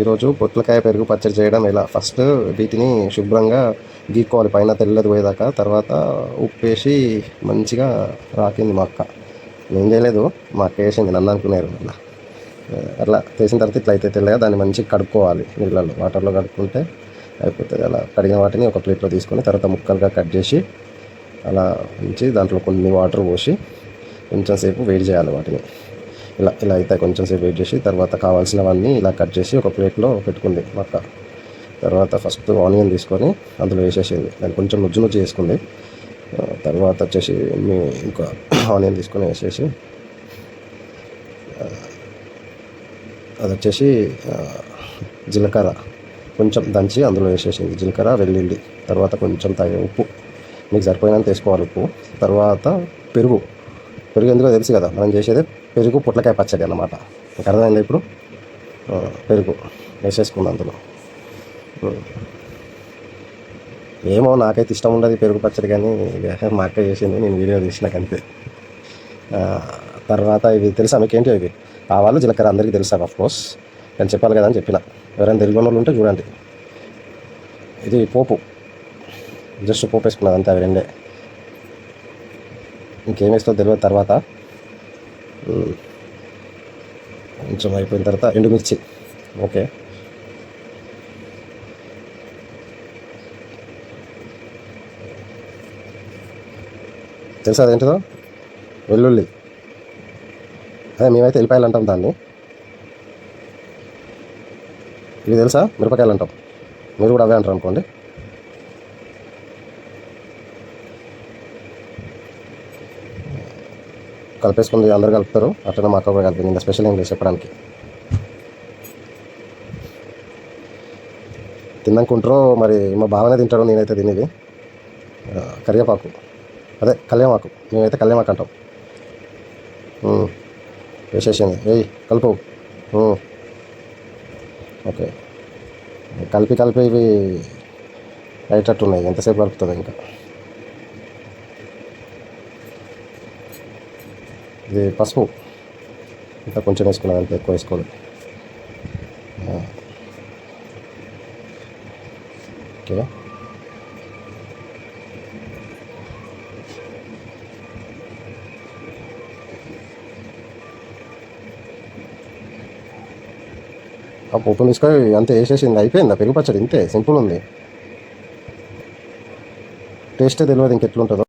ఈరోజు పొట్లకాయ పెరుగు పచ్చడి చేయడం ఎలా? ఫస్ట్ వీటిని శుభ్రంగా గీక్కోవాలి. పైన తెల్లది పోయేదాకా తర్వాత ఉప్పు వేసి మంచిగా రాకింది మా అక్క. నేను చేయలేదు మా అక్క వేసింది నన్ను అనుకున్నారు అట్లా అట్లా చేసిన తర్వాత ఇట్లా అయితే తెల్లగా దాన్ని మంచిగా కడుక్కోవాలి నీళ్ళలో. వాటర్లో కడుక్కుంటే అయిపోతుంది. అలా కడిగిన వాటిని ఒక ప్లేట్లో తీసుకొని తర్వాత ముక్కలుగా కట్ చేసి అలా ఉంచి దాంట్లో కొన్ని వాటర్ పోసి కొంచెం సేపు వేడి చేయాలి వాటిని. ఇలా ఇలా అయితే కొంచెం సేపు వెయిట్ చేసి తర్వాత కావాల్సినవన్నీ ఇలా కట్ చేసి ఒక ప్లేట్లో పెట్టుకుంది మక్క తర్వాత ఫస్ట్ ఆనియన్ తీసుకొని అందులో వేసేసింది. దాన్ని కొంచెం నుజ్జు నుజ్జు చేసుకుంది. తర్వాత వచ్చేసి మీ ఇంకా ఆనియన్ తీసుకొని వేసేసి అది వచ్చేసి జీలకర్ర కొంచెం దంచి అందులో వేసేసింది. జీలకర్ర వెల్లుల్లి తర్వాత కొంచెం తగిన ఉప్పు. మీకు సరిపోయినంత వేసుకోవాలి ఉప్పు. తర్వాత పెరుగు. పెరుగు ఎందుకో తెలుసు కదా మనం చేసేదే పెరుగు పొట్లకాయ పచ్చడి అన్నమాట. మీకు అర్థమైందా ఇప్పుడు? పెరుగు వేసేసుకుంది అందులో. ఏమో నాకైతే ఇష్టం ఉండదు పెరుగు పచ్చడి కానీ మా అక్క చేసింది నేను వీడియో తీసినాకంతే తర్వాత ఇవి తెలుసా మీకు? ఏంటి ఇవి ఆవాలు జీలకర్ర అందరికీ తెలుసా? ఆఫ్ కోర్స్ నేను చెప్పాలి కదా అని చెప్పిన. ఎవరైనా తెలియని వాళ్ళు ఉంటే చూడండి. ఇది పోపు. జస్ట్ పోపు వేసుకున్నది అంతే అవి రెండే. ఇంకేం వేస్తుందో తెలియదు తర్వాత. కొంచెం అయిపోయిన తర్వాత ఎండుమిర్చి. ఓకే. తెలుసా అదేంటిదో వెల్లుల్లి. అదే మేమైతే ఎల్లిపాయలు అంటాం దాన్ని. ఇవి తెలుసా? మిరపకాయలు అంటాం. మీరు కూడా అవే అంటారు అనుకోండి. కలిపేసుకుంది అందరు కలుపుతారు. అట్లనే మా అక్క కూడా కలిపింది ఇంకా స్పెషల్ ఏం లేదు చెప్పడానికి. తిందనుకుంటారో మరి మా బాగానే తింటాడు నేనైతే తినేది. కరివేపాకు. అదే కళ్యామాకు. మేమైతే కళ్యామాకు అంటాం వేసేసింది. ఏయ్ కలుపు. ఓకే. కలిపి కలిపి ఇవి అయ్యేటట్టు ఉన్నాయి ఎంతసేపు కలుపుతుంది ఇంకా? ఇది పసుపు. ఇంకా కొంచెం వేసుకున్నాను అంతే ఎక్కువ వేసుకోవాలి ఓకే. ఓపెన్ తీసుకొని అంతే వేసేసింది అయిపోయింది? పెరుగు పచ్చడి ఇంతే సింపుల్ ఉంది. టేస్టే తెలియదు ఇంకెట్లుంటుందో.